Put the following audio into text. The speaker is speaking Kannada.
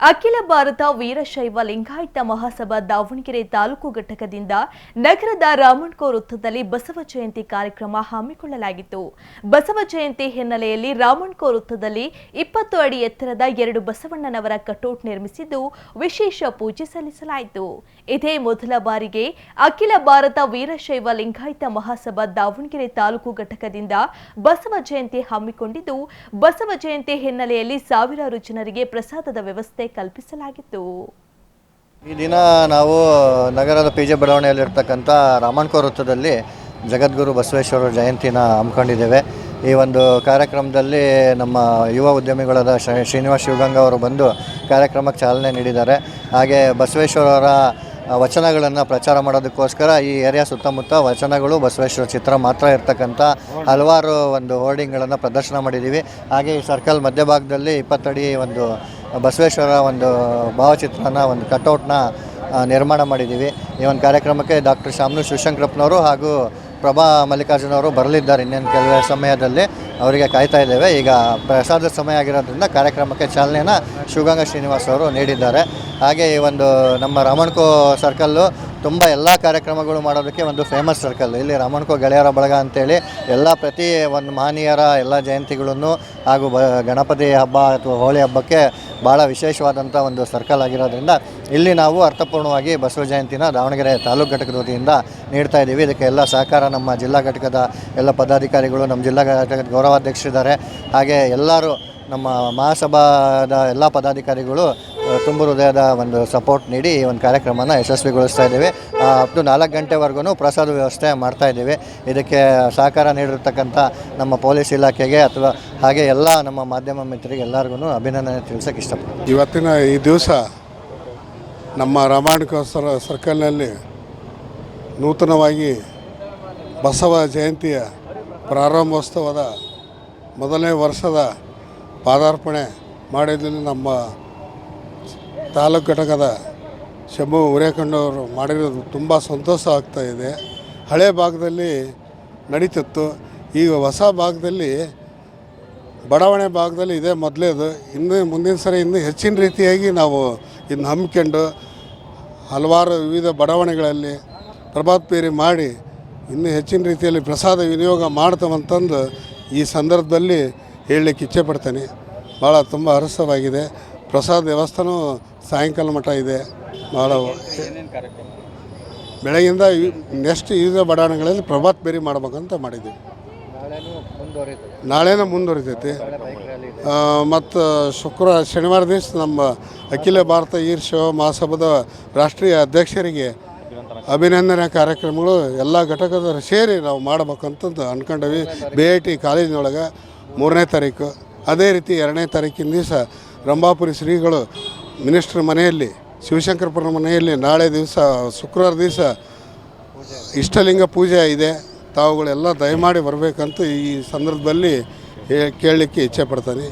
ಅಖಿಲ ಭಾರತ ವೀರಶೈವ ಲಿಂಗಾಯತ ಮಹಾಸಭಾ ದಾವಣಗೆರೆ ತಾಲೂಕು ಘಟಕದಿಂದ ನಗರದ ರಾಮಣ್ಕೋ ವೃತ್ತದಲ್ಲಿ ಬಸವ ಜಯಂತಿ ಕಾರ್ಯಕ್ರಮ ಹಮ್ಮಿಕೊಳ್ಳಲಾಗಿತ್ತು. ಬಸವ ಜಯಂತಿ ಹಿನ್ನೆಲೆಯಲ್ಲಿ ರಾಮಣ್ಕೋ ವೃತ್ತದಲ್ಲಿ ಇಪ್ಪತ್ತು ಅಡಿ ಎತ್ತರದ ಎರಡು ಬಸವಣ್ಣನವರ ಕಟೌಟ್ ನಿರ್ಮಿಸಿದ್ದು ವಿಶೇಷ ಪೂಜೆ ಸಲ್ಲಿಸಲಾಯಿತು. ಇದೇ ಮೊದಲ ಬಾರಿಗೆ ಅಖಿಲ ಭಾರತ ವೀರಶೈವ ಲಿಂಗಾಯತ ಮಹಾಸಭಾ ದಾವಣಗೆರೆ ತಾಲೂಕು ಘಟಕದಿಂದ ಬಸವ ಜಯಂತಿ ಹಮ್ಮಿಕೊಂಡಿದ್ದು, ಬಸವ ಜಯಂತಿ ಹಿನ್ನೆಲೆಯಲ್ಲಿ ಸಾವಿರಾರು ಜನರಿಗೆ ಪ್ರಸಾದದ ವ್ಯವಸ್ಥೆ ಕಲ್ಪಿಸಲಾಗಿತ್ತು. ಈ ದಿನ ನಾವು ನಗರದ ಪಿ ಜೆ ಬಡಾವಣೆಯಲ್ಲಿರ್ತಕ್ಕಂಥ ರಾಮಣ್ಕೋ ವೃತ್ತದಲ್ಲಿ ಜಗದ್ಗುರು ಬಸವೇಶ್ವರ ಜಯಂತಿನ ಹಮ್ಮಿಕೊಂಡಿದ್ದೇವೆ. ಈ ಒಂದು ಕಾರ್ಯಕ್ರಮದಲ್ಲಿ ನಮ್ಮ ಯುವ ಉದ್ಯಮಿಗಳಾದ ಶ್ರೀ- ಶ್ರೀನಿವಾಸ್ ಶಿವಗಂಗಾ ಅವರು ಬಂದು ಕಾರ್ಯಕ್ರಮಕ್ಕೆ ಚಾಲನೆ ನೀಡಿದ್ದಾರೆ. ಹಾಗೆ ಬಸವೇಶ್ವರರ ವಚನಗಳನ್ನು ಪ್ರಚಾರ ಮಾಡೋದಕ್ಕೋಸ್ಕರ ಈ ಏರಿಯಾ ಸುತ್ತಮುತ್ತ ವಚನಗಳು, ಬಸವೇಶ್ವರ ಚಿತ್ರ ಮಾತ್ರ ಇರ್ತಕ್ಕಂಥ ಹಲವಾರು ಒಂದು ಹೋರ್ಡಿಂಗ್ಗಳನ್ನು ಪ್ರದರ್ಶನ ಮಾಡಿದ್ದೀವಿ. ಹಾಗೆ ಈ ಸರ್ಕಲ್ ಮಧ್ಯಭಾಗದಲ್ಲಿ ಇಪ್ಪತ್ತಡಿ ಒಂದು ಬಸವೇಶ್ವರ ಒಂದು ಭಾವಚಿತ್ರನ, ಒಂದು ಕಟೌಟ್ನ ನಿರ್ಮಾಣ ಮಾಡಿದ್ದೀವಿ. ಈ ಒಂದು ಕಾರ್ಯಕ್ರಮಕ್ಕೆ ಡಾಕ್ಟರ್ ಶಾಮ್ನು ಶಿವಶಂಕರಪ್ಪನವರು ಹಾಗೂ ಪ್ರಭಾ ಮಲ್ಲಿಕಾರ್ಜುನ ಅವರು ಬರಲಿದ್ದಾರೆ ಇನ್ನೇನು ಕೆಲವೇ ಸಮಯದಲ್ಲಿ. ಅವರಿಗೆ ಕಾಯ್ತಾ ಇದ್ದೇವೆ. ಈಗ ಪ್ರಸಾದದ ಸಮಯ ಆಗಿರೋದ್ರಿಂದ ಕಾರ್ಯಕ್ರಮಕ್ಕೆ ಚಾಲನೆಯನ್ನು ಶಿವಗಂಗಾ ಶ್ರೀನಿವಾಸ್ ಅವರು ನೀಡಿದ್ದಾರೆ. ಹಾಗೆ ಈ ಒಂದು ನಮ್ಮ ರಾಮಣ್ಕೋ ಸರ್ಕಲ್ಲು ತುಂಬ ಎಲ್ಲ ಕಾರ್ಯಕ್ರಮಗಳು ಮಾಡೋದಕ್ಕೆ ಒಂದು ಫೇಮಸ್ ಸರ್ಕಲ್ ಇಲ್ಲಿ ರಾಮಣ್ಕೋ ಗೆಳೆಯರ ಬಳಗ ಅಂತೇಳಿ ಎಲ್ಲ ಪ್ರತಿ ಒಂದು ಮಹನೀಯರ ಎಲ್ಲ ಜಯಂತಿಗಳನ್ನು ಹಾಗೂ ಗಣಪತಿ ಹಬ್ಬ ಅಥವಾ ಹೋಳಿ ಹಬ್ಬಕ್ಕೆ ಭಾಳ ವಿಶೇಷವಾದಂಥ ಒಂದು ಸರ್ಕಲ್ ಆಗಿರೋದ್ರಿಂದ ಇಲ್ಲಿ ನಾವು ಅರ್ಥಪೂರ್ಣವಾಗಿ ಬಸವ ಜಯಂತಿನ ದಾವಣಗೆರೆ ತಾಲೂಕು ಘಟಕದ ವತಿಯಿಂದ ನೀಡ್ತಾ ಇದ್ದೀವಿ. ಇದಕ್ಕೆ ಎಲ್ಲ ಸಹಕಾರ ನಮ್ಮ ಜಿಲ್ಲಾ ಘಟಕದ ಎಲ್ಲ ಪದಾಧಿಕಾರಿಗಳು, ನಮ್ಮ ಜಿಲ್ಲಾ ಘಟಕದ ಗೌರವಾಧ್ಯಕ್ಷರಿದ್ದಾರೆ. ಹಾಗೆ ಎಲ್ಲರೂ ನಮ್ಮ ಮಹಾಸಭಾದ ಎಲ್ಲ ಪದಾಧಿಕಾರಿಗಳು ತುಂಬ ಹೃದಯದ ಒಂದು ಸಪೋರ್ಟ್ ನೀಡಿ ಈ ಒಂದು ಕಾರ್ಯಕ್ರಮನ ಯಶಸ್ವಿಗೊಳಿಸ್ತಾ ಇದ್ದೇವೆ. ಅಪ್ ಟು ನಾಲ್ಕು ಗಂಟೆವರೆಗೂ ಪ್ರಸಾದ ವ್ಯವಸ್ಥೆ ಮಾಡ್ತಾ ಇದ್ದೇವೆ. ಇದಕ್ಕೆ ಸಹಕಾರ ನೀಡಿರ್ತಕ್ಕಂಥ ನಮ್ಮ ಪೊಲೀಸ್ ಇಲಾಖೆಗೆ ಅಥವಾ ಹಾಗೆ ಎಲ್ಲ ನಮ್ಮ ಮಾಧ್ಯಮ ಮಿತ್ರರಿಗೆ ಎಲ್ಲರಿಗೂ ಅಭಿನಂದನೆ ತಿಳಿಸೋಕೆ ಇಷ್ಟಪಡ್ತೀನಿ. ಇವತ್ತಿನ ಈ ದಿವಸ ನಮ್ಮ ರಾಮಾಯಣಕೋಸ್ಕರ ಸರ್ಕಲ್ನಲ್ಲಿ ನೂತನವಾಗಿ ಬಸವ ಜಯಂತಿಯ ಪ್ರಾರಂಭೋತ್ಸವದ ಮೊದಲನೇ ವರ್ಷದ ಪಾದಾರ್ಪಣೆ ಮಾಡಿದ್ದಲ್ಲಿ ನಮ್ಮ ತಾಲೂಕು ಘಟಕದ ಶಂಭು ಉರೇಕಣ್ಣವರು ಮಾಡಿರೋದು ತುಂಬ ಸಂತೋಷ ಆಗ್ತಾ ಇದೆ. ಹಳೆ ಭಾಗದಲ್ಲಿ ನಡೀತಿತ್ತು. ಈಗ ಹೊಸ ಭಾಗದಲ್ಲಿ ಬಡಾವಣೆ ಭಾಗದಲ್ಲಿ ಇದೇ ಮೊದಲೇದು ಇನ್ನು ಮುಂದಿನ ಸರಿ ಇನ್ನೂ ಹೆಚ್ಚಿನ ರೀತಿಯಾಗಿ ನಾವು ಇನ್ನು ಹಮ್ಮಿಕೊಂಡು ಹಲವಾರು ವಿವಿಧ ಬಡಾವಣೆಗಳಲ್ಲಿ ಪ್ರಭಾತ್ಪೇರಿ ಮಾಡಿ ಇನ್ನೂ ಹೆಚ್ಚಿನ ರೀತಿಯಲ್ಲಿ ಪ್ರಸಾದ ವಿನಿಯೋಗ ಮಾಡ್ತಾವಂತಂದು ಈ ಸಂದರ್ಭದಲ್ಲಿ ಹೇಳಲಿಕ್ಕೆ ಇಚ್ಛೆ ಪಡ್ತೇನೆ. ಭಾಳ ತುಂಬ ಹರಸವಾಗಿದೆ. ಪ್ರಸಾದ ವ್ಯವಸ್ಥೆನೂ ಸಾಯಂಕಾಲ ಮಠ ಇದೆ ಭಾಳ ಬೆಳಗಿಂದ ನೆಕ್ಸ್ಟ್ ವಿವಿಧ ಬಡಾವಣೆಗಳಲ್ಲಿ ಪ್ರಭಾತ್ ಬೇರಿ ಮಾಡ್ಬೇಕಂತ ಮಾಡಿದ್ದೀವಿ. ನಾಳೆನೂ ಮುಂದುವರಿತೈತಿ. ಮತ್ತು ಶುಕ್ರವಾರ ಶನಿವಾರ ದಿವಸ ನಮ್ಮ ಅಖಿಲ ಭಾರತ ಶೋ ಮಹಾಸಭಾದ ರಾಷ್ಟ್ರೀಯ ಅಧ್ಯಕ್ಷರಿಗೆ ಅಭಿನಂದನೆ ಕಾರ್ಯಕ್ರಮಗಳು ಎಲ್ಲ ಘಟಕದ ಸೇರಿ ನಾವು ಮಾಡ್ಬೇಕಂತಂದು ಅಂದ್ಕೊಂಡೀವಿ ಬಿ ಐ ಟಿ ಕಾಲೇಜಿನೊಳಗೆ ಮೂರನೇ ತಾರೀಕು. ಅದೇ ರೀತಿ ಎರಡನೇ ತಾರೀಕಿನ ದಿವಸ ರಂಭಾಪುರಿ ಶ್ರೀಗಳು ಮಿನಿಸ್ಟ್ರ್ ಮನೆಯಲ್ಲಿ ಶಿವಶಂಕರಪುರ ಮನೆಯಲ್ಲಿ ನಾಳೆ ದಿವಸ, ಶುಕ್ರವಾರ ದಿವಸ ಇಷ್ಟಲಿಂಗ ಪೂಜೆ ಇದೆ. ತಾವುಗಳೆಲ್ಲ ದಯಮಾಡಿ ಬರಬೇಕಂತ ಈ ಸಂದರ್ಭದಲ್ಲಿ ಕೇಳಲಿಕ್ಕೆ ಇಚ್ಛೆ ಪಡ್ತಾನೆ.